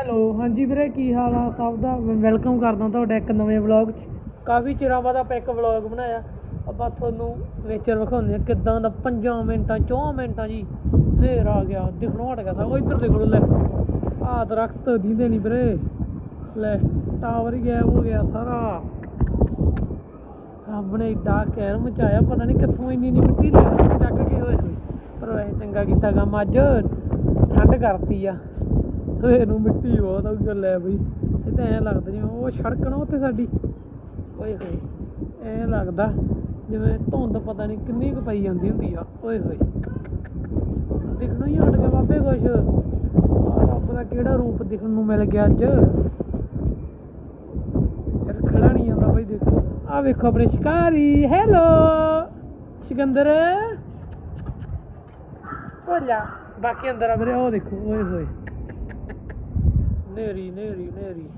Hello, ਹਾਂਜੀ ਵੀਰੇ, ਕੀ ਹਾਲ ਆ? ਸਭ ਦਾ ਵੈਲਕਮ ਕਰਦਾ ਤੁਹਾਡਾ ਇੱਕ ਨਵੇਂ ਵਲੌਗ 'ਚ। ਕਾਫੀ ਚਿਰਾਂ ਬਾਅਦ ਆਪਾਂ ਇੱਕ ਵਲੌਗ ਬਣਾਇਆ। ਆਪਾਂ ਤੁਹਾਨੂੰ ਨੇਚਰ ਵਿਖਾਉਂਦੇ ਆ ਕਿੱਦਾਂ ਦਾ 5 ਮਿੰਟਾਂ 4 ਮਿੰਟਾਂ ਜੀ ਹਨੇਰ ਆ ਗਿਆ, ਦਿਖਣੋਂ ਹਟ ਗਿਆ ਸਭ ਇੱਧਰ ਦੇਖ ਲਓ ਲੈ। ਆਹ ਦਰਖਤ ਦੀਂਦੇ ਨਹੀਂ ਵੀਰੇ। ਲੈ ਟਾਵਰ ਹੀ ਗਾਇਬ ਹੋ ਗਿਆ ਸਾਰਾ। ਰੱਬ ਨੇ ਇੱਡਾ ਕਹਿਰ ਮਚਾਇਆ, ਪਤਾ ਨਹੀਂ ਕਿੱਥੋਂ ਇੰਨੀ ਇੰਨੀ ਮਿੱਟੀ ਚੱਕ ਕੇ ਹੋਏ ਪਰ ਵੈਸੇ ਚੰਗਾ ਕੀਤਾ ਕੰਮ, ਅੱਜ ਠੰਡ ਕਰਤੀ ਆ। ਸਵੇਰ ਨੂੰ ਮਿੱਟੀ ਬਹੁਤ ਆ ਗੱਲ ਹੈ ਬਈ। ਇਹ ਤਾਂ ਐਂ ਲੱਗਦਾ ਜਿਵੇਂ ਉਹ ਸੜਕ ਨਾ ਉੱਥੇ ਸਾਡੀ। ਓਏ ਹੋਏ, ਐਂ ਲੱਗਦਾ ਜਿਵੇਂ ਧੁੰਦ ਪਤਾ ਨਹੀਂ ਕਿੰਨੀ ਕੁ ਪਈ ਜਾਂਦੀ ਹੁੰਦੀ ਆ। ਓਏ ਹੋਏ। ਦਿਖਣੋਂ ਹੀ ਹਟ ਗਿਆ ਬਾਬੇ ਕੁਛ। ਆਹ ਰੱਬ ਦਾ ਕਿਹੜਾ ਰੂਪ ਦਿਖਣ ਨੂੰ ਮਿਲ ਗਿਆ ਅੱਜ। ਯਾਰ ਖੜਾ ਨਹੀਂ ਆਉਂਦਾ ਬਈ, ਦੇਖੋ। ਆ ਵੇਖੋ ਆਪਣੇ ਸ਼ਿਕਾਰੀ। ਹੈਲੋ ਸਿਕੰਦਰ। ਹੋਲਾ ਬਾਕੀ ਅੰਦਰ ਆ ਵੀਰੇ, ਉਹ ਦੇਖੋ, ਓਏ ਹੋਏ। ਨੇਰੀ ਨੇਰੀ ਨੇਰੀ